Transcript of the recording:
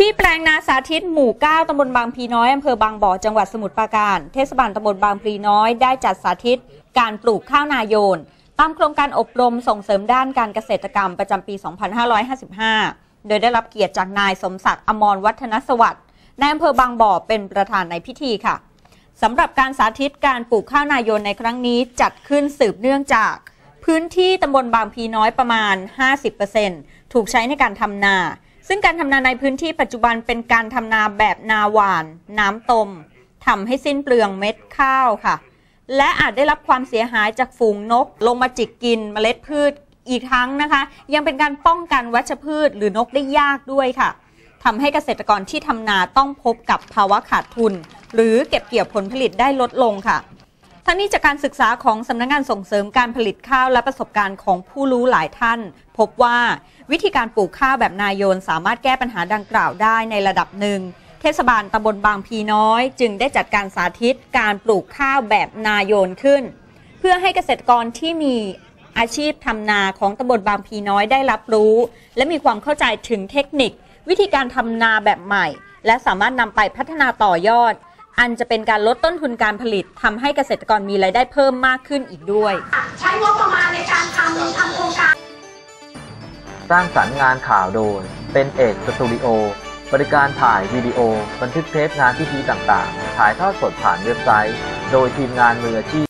ที่แปลงนาสาธิตหมู่ 9 ตำบลบางพลีน้อย อำเภอบางบ่อ จังหวัดสมุทรปราการ เทศบาลตำบลบางพลีน้อย ได้จัดสาธิต การปลูกข้าวนาโยน ตามโครงการอบรมส่งเสริมด้านการเกษตรกรรมประจำปี 2555 โดยได้รับเกียรติจากนายสมศักดิ์อมรวัฒนสวัสดิ์นายอำเภอบางบ่อ เป็นประธานในพิธีค่ะสำหรับการสาธิตการปลูกข้าวนาโยนในครั้งนี้จัดขึ้นสืบเนื่องจาก พื้นที่ตำบลบางพลีน้อยประมาณ 50%ถูกใช้ในการทำนา ซึ่งการทำนาในพื้นที่ปัจจุบันเป็นการทำนาแบบนาหวาน น้ำตมทำให้สิ้นเปลืองเม็ดข้าวค่ะ และอาจได้รับความเสียหายจากฝูงนก ลงมาจิกกินเมล็ดพืชอีกทั้งนะคะ ยังเป็นการป้องกันวัชพืชหรือนกได้ยากด้วยค่ะทำให้เกษตรกรที่ทำนาต้องพบกับภาวะขาดทุน หรือเก็บเกี่ยวผลผลิตได้ลดลงค่ะ ทั้งนี้จากการศึกษาของสำนักงงานส่งเสริมการผลิตข้าวและประสบการณ์ของผู้รู้หลายท่าน พบว่าวิธีการปลูกข้าวแบบนายโยนสามารถแก้ปัญหาดังกล่าวได้ในระดับหนึ่ง เทศบาลตำบลบางพีน้อย จึงได้จัดการสาธิตการปลูกข้าวแบบนายโยนขึ้น เพื่อให้เกษตรกรที่มีอาชีพทำนาของตำบลบางพีน้อยได้รับรู้ และมีความเข้าใจถึงเทคนิค วิธีการทำนาแบบใหม่ และสามารถนำไปพัฒนาต่อยอด อันจะเป็นการลดต้นทุนการผลิตทำให้เกษตรกรมีรายได้เพิ่มมากขึ้นอีกด้วย ใช้งบประมาณในการทำทำโครงการ สร้างสรรค์งานข่าวโดย เป็นเอกสตูดิโอ บริการถ่ายวิดีโอ บันทึกเทปงานพิธีต่างๆ ถ่ายทอดสดผ่านเว็บไซต์ โดยทีมงานมืออาชีพ